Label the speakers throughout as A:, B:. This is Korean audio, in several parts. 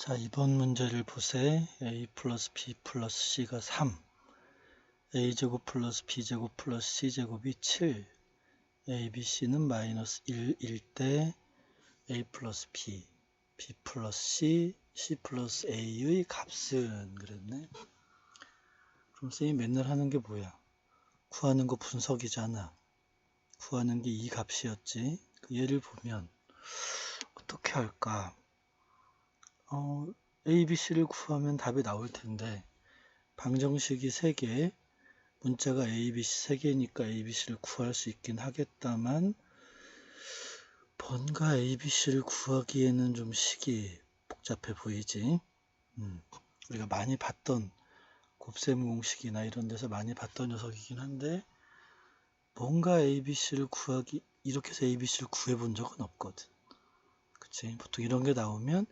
A: 자, 이번 문제를 보세. a 플러스 b 플러스 c가 3, a제곱 플러스 b제곱 플러스 c제곱이 7, a, b, c는 마이너스 1, 1대 a 플러스 b, b 플러스 c, c 플러스 a의 값은 그랬네. 그럼 쌤이 맨날 하는 게 뭐야? 구하는 거 분석이잖아. 구하는 게 이 값이었지. 그 예를 보면 어떻게 할까? 어, A, B, C를 구하면 답이 나올 텐데 방정식이 3개, 문자가 A, B, C 3개니까 A, B, C를 구할 수 있긴 하겠다만 번가 A, B, C를 구하기에는 좀 식이 복잡해 보이지. 음, 우리가 많이 봤던 곱셈 공식이나 이런 데서 많이 봤던 녀석이긴 한데 뭔가 A, B, C를 구하기 이렇게 해서 A, B, C를 구해 본 적은 없거든. 그치? 보통 이런 게 나오면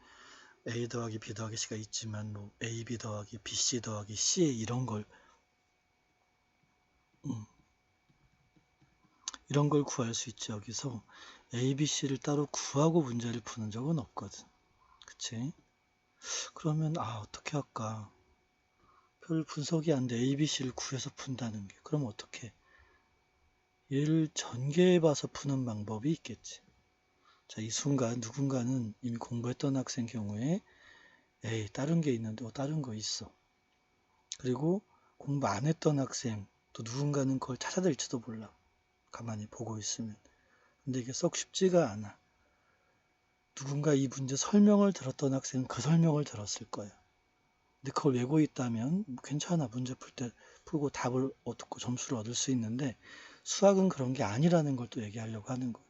A: A 더하기 B 더하기 C가 있지만 뭐 A, B 더하기 B, C 더하기 C 이런 걸 음, 이런 걸 구할 수 있지 여기서 A, B, C를 따로 구하고 문제를 푸는 적은 없거든. 그치? 그러면 아 어떻게 할까? 별 분석이 안 돼. A, B, C를 구해서 푼다는 게. 그럼 어떻게? 얘를 전개해 봐서 푸는 방법이 있겠지. 자, 이 순간 누군가는 이미 공부했던 학생 경우에 에이, 다른 게 있는데 어, 다른 거 있어. 그리고 공부 안 했던 학생 또 누군가는 그걸 찾아낼지도 몰라. 가만히 보고 있으면. 근데 이게 썩 쉽지가 않아. 누군가 이 문제 설명을 들었던 학생은 그 설명을 들었을 거야. 근데 그걸 외고 있다면 뭐 괜찮아. 문제 풀 때 풀고 답을 얻고 점수를 얻을 수 있는데 수학은 그런 게 아니라는 걸 또 얘기하려고 하는 거야.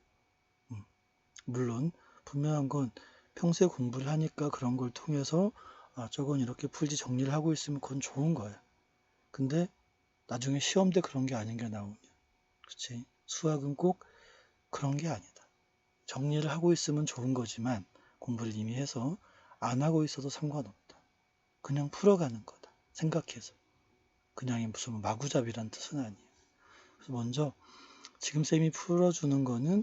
A: 음. 물론 분명한 건 평소에 공부를 하니까 그런 걸 통해서 아, 저건 이렇게 풀지 정리를 하고 있으면 그건 좋은 거야. 근데 나중에 시험 때 그런 게 아닌 게 나오냐. 그치? 수학은 꼭 그런 게 아니다. 정리를 하고 있으면 좋은 거지만 공부를 이미 해서 안 하고 있어도 상관없다. 그냥 풀어가는 거다. 생각해서. 그냥이 무슨 마구잡이란 뜻은 아니에요. 그래서 먼저 지금 쌤이 풀어주는 거는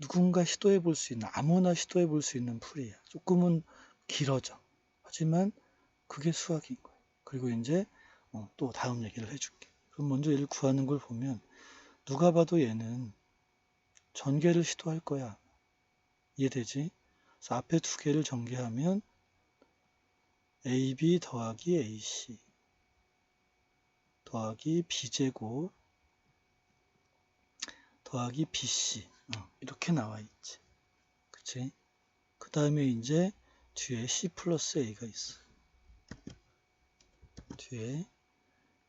A: 누군가 시도해 볼 수 있는, 아무나 시도해 볼 수 있는 풀이야. 조금은 길어져. 하지만 그게 수학인 거야. 그리고 이제 어, 또 다음 얘기를 해줄게. 그럼 먼저 얘를 구하는 걸 보면 누가 봐도 얘는 전개를 시도할 거야. 이해되지? 그래서 앞에 두 개를 전개하면 AB 더하기 AC 더하기 B제곱 더하기 BC 어, 이렇게 나와 있지. 그치? 그 다음에 이제 뒤에 C 플러스 A가 있어. 뒤에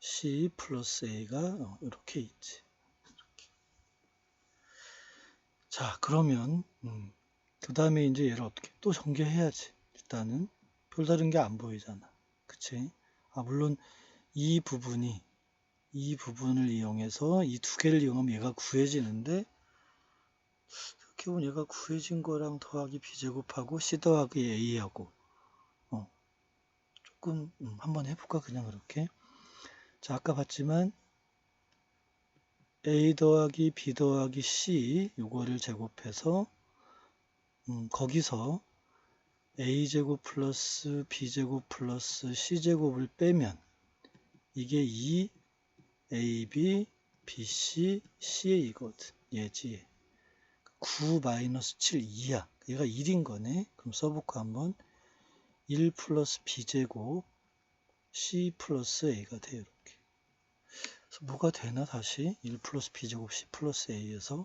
A: C 플러스 A가 어, 이렇게 있지. 이렇게. 자, 그러면 음, 그 다음에 이제 얘를 어떻게 또 전개해야지. 일단은 별다른 게 안 보이잖아. 그치? 아, 물론 이 부분이 이 부분을 이용해서 이 두 개를 이용하면 얘가 구해지는데 이렇게 보면 얘가 구해진 거랑 더하기 b제곱하고 c 더하기 a하고 어, 조금 음, 한번 해볼까 그냥 그렇게 자 아까 봤지만 a 더하기 b 더하기 c 요거를 제곱해서 음, 거기서 a제곱 플러스 b제곱 플러스 c제곱을 빼면 이게 2 AB, BC, CA이거든. 얘지. 9 마이너스 7, 2야. 얘가 1인 거네. 그럼 써볼까 한번. 1 플러스 B제곱 C 플러스 A가 돼 이렇게. 그래서 뭐가 되나 다시? 1 플러스 B제곱 C 플러스 A에서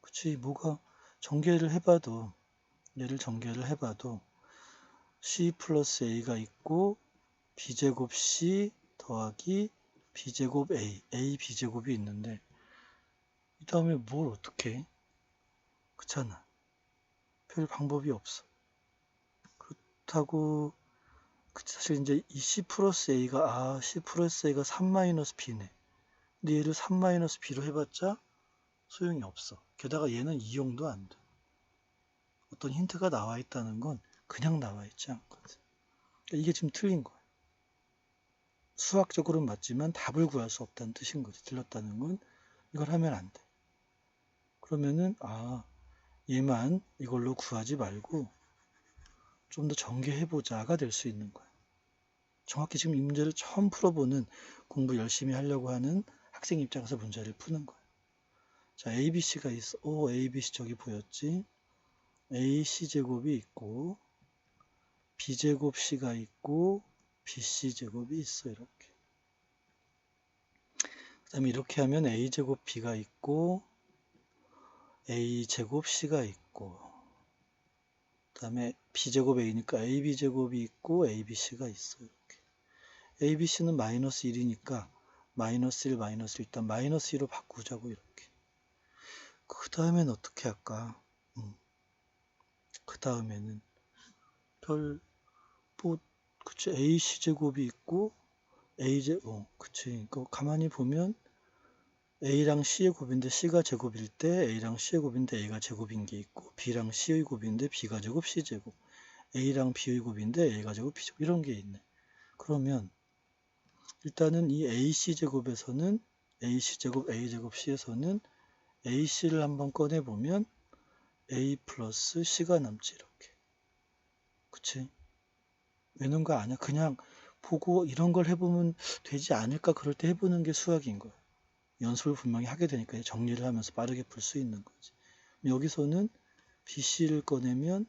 A: 그치 뭐가 전개를 해봐도 얘를 전개를 해봐도 C 플러스 A가 있고 B제곱 C 더하기 b제곱 a, a b제곱이 있는데 이 다음에 뭘 어떻게 해? 그렇잖아. 별 방법이 없어. 그렇다고 사실 이제 이 c 플러스 a가 아 c 플러스 a가 3 마이너스 b네. 근데 얘를 3 마이너스 b로 해봤자 소용이 없어. 게다가 얘는 이용도 안 돼. 어떤 힌트가 나와 있다는 건 그냥 나와 있지 않거든. 그러니까 이게 지금 틀린 거야. 수학적으로는 맞지만 답을 구할 수 없다는 뜻인 거지. 틀렸다는 건 이걸 하면 안 돼. 그러면은 아 얘만 이걸로 구하지 말고 좀 더 전개해보자가 될 수 있는 거야. 정확히 지금 이 문제를 처음 풀어보는 공부 열심히 하려고 하는 학생 입장에서 문제를 푸는 거야. 자, ABC가 있어. 오, ABC 저기 보였지? AC제곱이 있고, B제곱 C가 있고, BC제곱이 있어, 이렇게. 그 다음에 이렇게 하면 A제곱 B가 있고, A제곱 C가 있고, 그 다음에 B제곱 A니까 AB제곱이 있고, ABC가 있어, 이렇게. ABC는 마이너스 1이니까, 마이너스 1, 마이너스 1, 일단 마이너스 2로 바꾸자고, 이렇게. 그 다음엔 어떻게 할까? 음. 그 다음에는 별, 뭐, 그치, AC 제곱이 있고, A제, 어, 그치. 그 가만히 보면 A랑 C의 곱인데 C가 제곱일 때 A랑 C의 곱인데 A가 제곱인 게 있고, B랑 C의 곱인데 B가 제곱, C 제곱, A랑 B의 곱인데 A가 제곱, B 제곱, 이런 게 있네. 그러면 일단은 이 AC 제곱에서는 AC 제곱, A 제곱, C에서는 AC를 한번 꺼내보면 A 플러스 C가 남지, 이렇게. 그치? 외는 거 아니야. 그냥 보고 이런 걸 해보면 되지 않을까 그럴 때 해보는 게 수학인 거야. 연습을 분명히 하게 되니까 정리를 하면서 빠르게 풀 수 있는 거지. 여기서는 BC를 꺼내면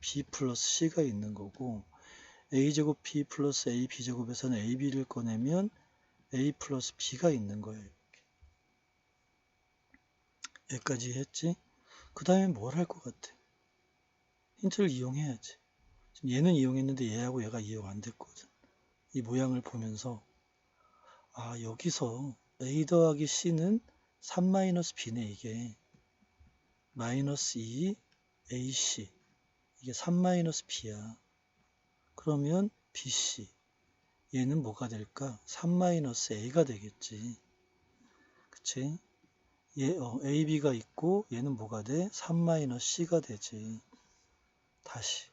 A: B 플러스 C가 있는 거고 A제곱 B 플러스 A B제곱에서는 AB를 꺼내면 A 플러스 B가 있는 거예요. 이렇게. 여기까지 했지? 그 다음에 뭘 할 것 같아? 힌트를 이용해야지. 지금 얘는 이용했는데 얘하고 얘가 이용 안 됐거든. 이 모양을 보면서 아 여기서 A 더하기 C는 3-B네 이게. 마이너스 2 AC 이게 3-B야. 그러면 BC 얘는 뭐가 될까? 3-A가 되겠지. 그치? 얘, 어, AB가 있고 얘는 뭐가 돼? 3-C가 되지. 다시.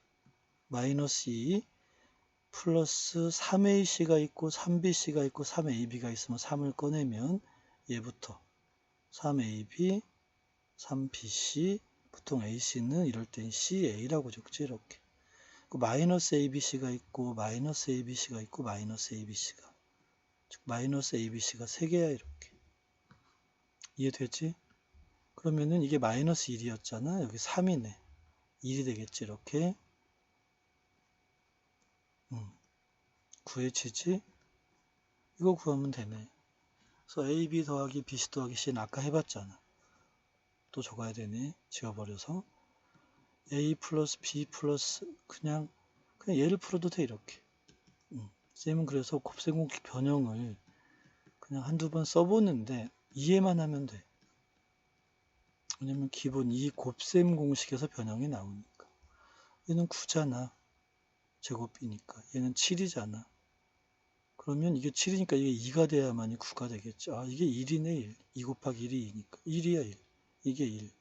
A: 마이너스 2 플러스 3AC가 있고 3BC가 있고 3AB가 있으면 3을 꺼내면 얘부터 3AB, 3BC, 보통 AC는 이럴 땐 CA라고 적지 이렇게. 그 마이너스 ABC가 있고 마이너스 ABC가 있고 마이너스 ABC가 즉 마이너스 ABC가 3개야 이렇게. 이해되지? 그러면은 이게 마이너스 1이었잖아. 여기 3이네. 1이 되겠지 이렇게. 9hg 이거 구하면 되네. 그래서 ab 더하기 bc 더하기 c는 아까 해봤잖아. 또 적어야 되네. 지워버려서. A 플러스 b 플러스 그냥 그냥 얘를 풀어도 돼 이렇게. 음. 쌤은 그래서 곱셈공식 변형을 그냥 한두 번 써보는데 이해만 하면 돼. 왜냐면 기본 이 곱셈 공식에서 변형이 나오니까. 얘는 9잖아. 제곱이니까. 얘는 7이잖아. 그러면 이게 7이니까 이게 2가 돼야만이 9가 되겠죠. 아 이게 1이네 1. 2 곱하기 1이 2니까 1이야 1. 이게 1.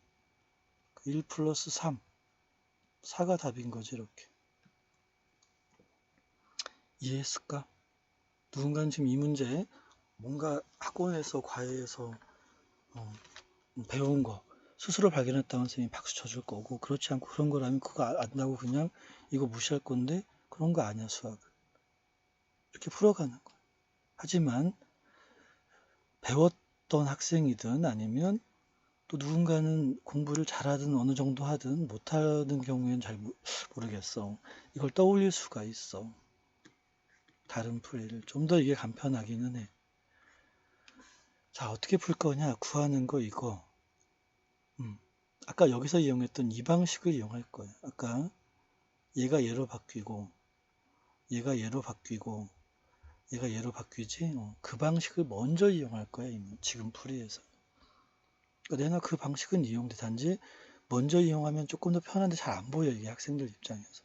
A: 1 플러스 3. 4가 답인 거지 이렇게. 이해했을까? 누군가는 지금 이 문제 뭔가 학원에서 과외에서 어, 배운 거 스스로 발견했다면 선생님이 박수 쳐줄 거고 그렇지 않고 그런 거라면 그거 아, 안다고 그냥 이거 무시할 건데 그런 거 아니야 수학은 이렇게 풀어가는 거야 하지만 배웠던 학생이든 아니면 또 누군가는 공부를 잘하든 어느 정도 하든 못하는 경우에는 잘 모르겠어 이걸 떠올릴 수가 있어 다른 풀이를 좀 더 이게 간편하기는 해 자, 어떻게 풀 거냐? 구하는 거 이거. 음, 아까 여기서 이용했던 이 방식을 이용할 거예요. 아까 얘가 얘로 바뀌고 얘가 얘로 바뀌고 얘가 얘로 바뀌지? 어, 그 방식을 먼저 이용할 거야 지금 풀이에서. 그러니까 내가 그 방식은 이용돼. 단지 먼저 이용하면 조금 더 편한데 잘 안 보여 이게 학생들 입장에서.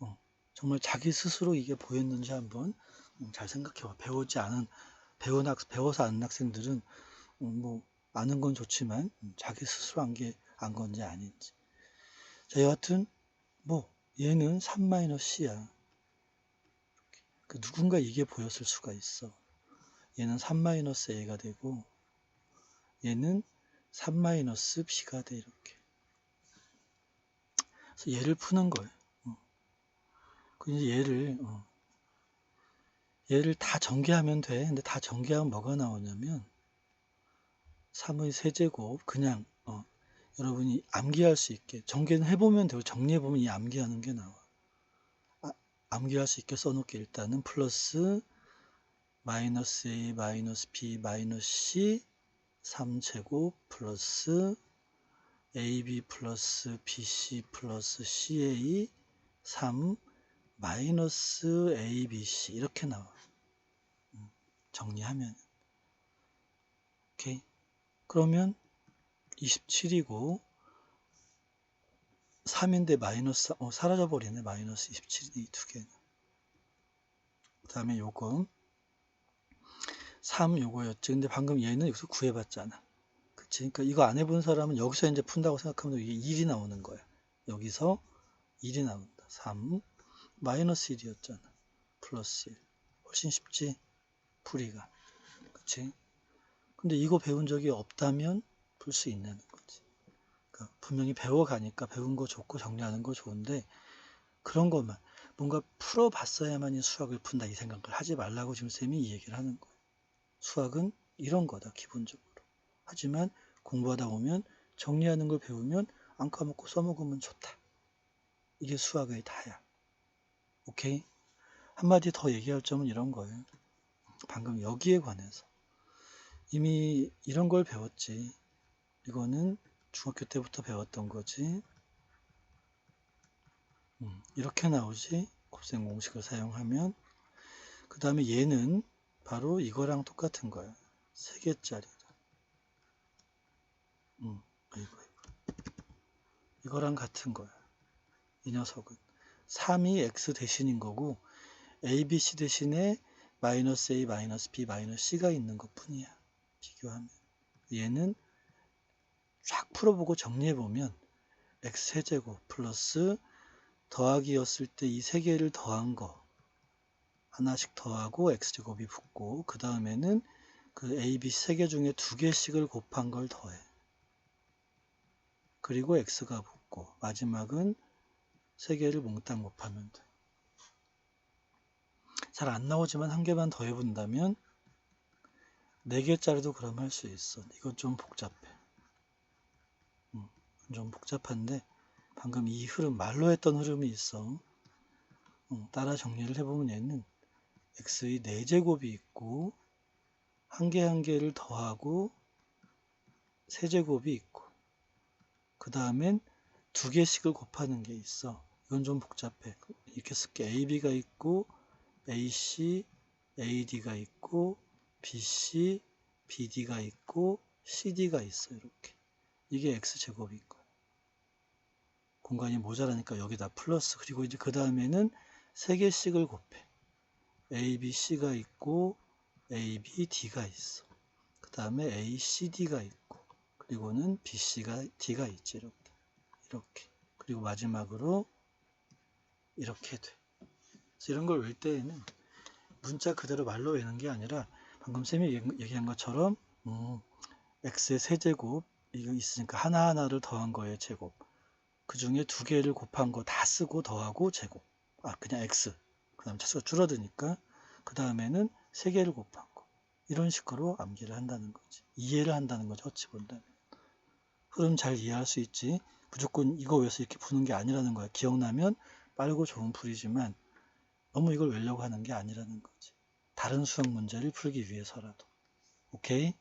A: 어, 정말 자기 스스로 이게 보였는지 한번 음, 잘 생각해봐. 배우지 않은 배운 학, 배워서 아는 학생들은 음, 뭐 아는 건 좋지만 음, 자기 스스로 한게안 건지 아닌지. 자, 여하튼 뭐 얘는 3-C야. 그 누군가 이게 보였을 수가 있어. 얘는 3-A가 되고 얘는 3-B가 돼 이렇게. 그래서 얘를 푸는 거예요. 어. 그 이제 얘를 어, 얘를 다 전개하면 돼. 근데 다 전개하면 뭐가 나오냐면 3의 세제곱 그냥 어, 여러분이 암기할 수 있게 전개는 해보면 되고 정리해보면 이 암기하는 게 나와. 아, 암기할 수 있게 써놓게 일단은 플러스 마이너스 a 마이너스 b 마이너스 c 3제곱 플러스 ab 플러스 bc 플러스 ca 3 마이너스 abc 이렇게 나와. 음, 정리하면 오케이. 그러면 27이고 3인데 마이너스 어, 사라져 버리네. 마이너스 27 이 두 개는 그 다음에 요거 3 요거였지. 근데 방금 얘는 여기서 구해봤잖아. 그치? 그러니까 이거 안 해본 사람은 여기서 이제 푼다고 생각하면 이게 1이 나오는 거야. 여기서 1이 나온다. 3 마이너스 1이었잖아. 플러스 1 훨씬 쉽지? 풀이가. 그치? 근데 이거 배운 적이 없다면 풀 수 있는. 그러니까 분명히 배워가니까 배운 거 좋고 정리하는 거 좋은데 그런 것만 뭔가 풀어봤어야만 이 수학을 푼다 이 생각을 하지 말라고 지금 쌤이 이 얘기를 하는 거예요. 수학은 이런 거다 기본적으로. 하지만 공부하다 보면 정리하는 걸 배우면 안 까먹고 써먹으면 좋다. 이게 수학의 다야. 오케이? 한마디 더 얘기할 점은 이런 거예요. 방금 여기에 관해서. 이미 이런 걸 배웠지. 이거는 중학교 때부터 배웠던 거지. 음, 이렇게 나오지. 곱셈 공식을 사용하면. 그 다음에 얘는 바로 이거랑 똑같은 거야. 세 개짜리다. 음, 아이고. 이거랑 같은 거야. 이 녀석은. 3이 x 대신인 거고, a, b, c 대신에 마이너스 a, 마이너스 b, 마이너스 c가 있는 것 뿐이야. 비교하면. 얘는 쫙 풀어보고 정리해보면 x 세제곱 플러스 더하기였을 때 이 세 개를 더한 거 하나씩 더하고 x제곱이 붙고 그 다음에는 그 a, b 세 개 중에 두 개씩을 곱한 걸 더해 그리고 x가 붙고 마지막은 세 개를 몽땅 곱하면 돼. 잘 안 나오지만 한 개만 더 해본다면 네 개짜리도 그럼 할 수 있어. 이건 좀 복잡해. 음, 좀 복잡한데 방금 이 흐름 말로 했던 흐름이 있어. 음, 따라 정리를 해보면 얘는 x의 4제곱이 있고 한 개 한 개를 더하고 세제곱이 있고 그 다음엔 두 개씩을 곱하는 게 있어. 이건 좀 복잡해. 이렇게 쓸게. AB가 있고 AC, AD가 있고 BC, BD가 있고 CD가 있어 이렇게 이게 X제곱인 거야 공간이 모자라니까 여기다 플러스. 그리고 이제 그 다음에는 세 개씩을 곱해. A, B, C가 있고 A, B, D가 있어. 그 다음에 A, C, D가 있고. 그리고는 B, C가 D가 있지 이렇게. 이렇게. 그리고 마지막으로 이렇게 돼. 이런 걸 외울 때에는 문자 그대로 말로 외는 게 아니라 방금 쌤이 얘기한 것처럼 음, x의 세제곱 이거 있으니까 하나하나를 더한 거의 제곱 그 중에 두 개를 곱한 거 다 쓰고 더하고 제곱. 아 그냥 x. 그 다음 차수가 줄어드니까 그 다음에는 세 개를 곱한 거. 이런 식으로 암기를 한다는 거지. 이해를 한다는 거죠 어찌 본다면. 흐름 잘 이해할 수 있지. 무조건 이거 외워서 이렇게 푸는 게 아니라는 거야. 기억나면 빠르고 좋은 풀이지만 너무 이걸 외려고 하는 게 아니라는 거지. 다른 수학 문제를 풀기 위해서라도. 오케이?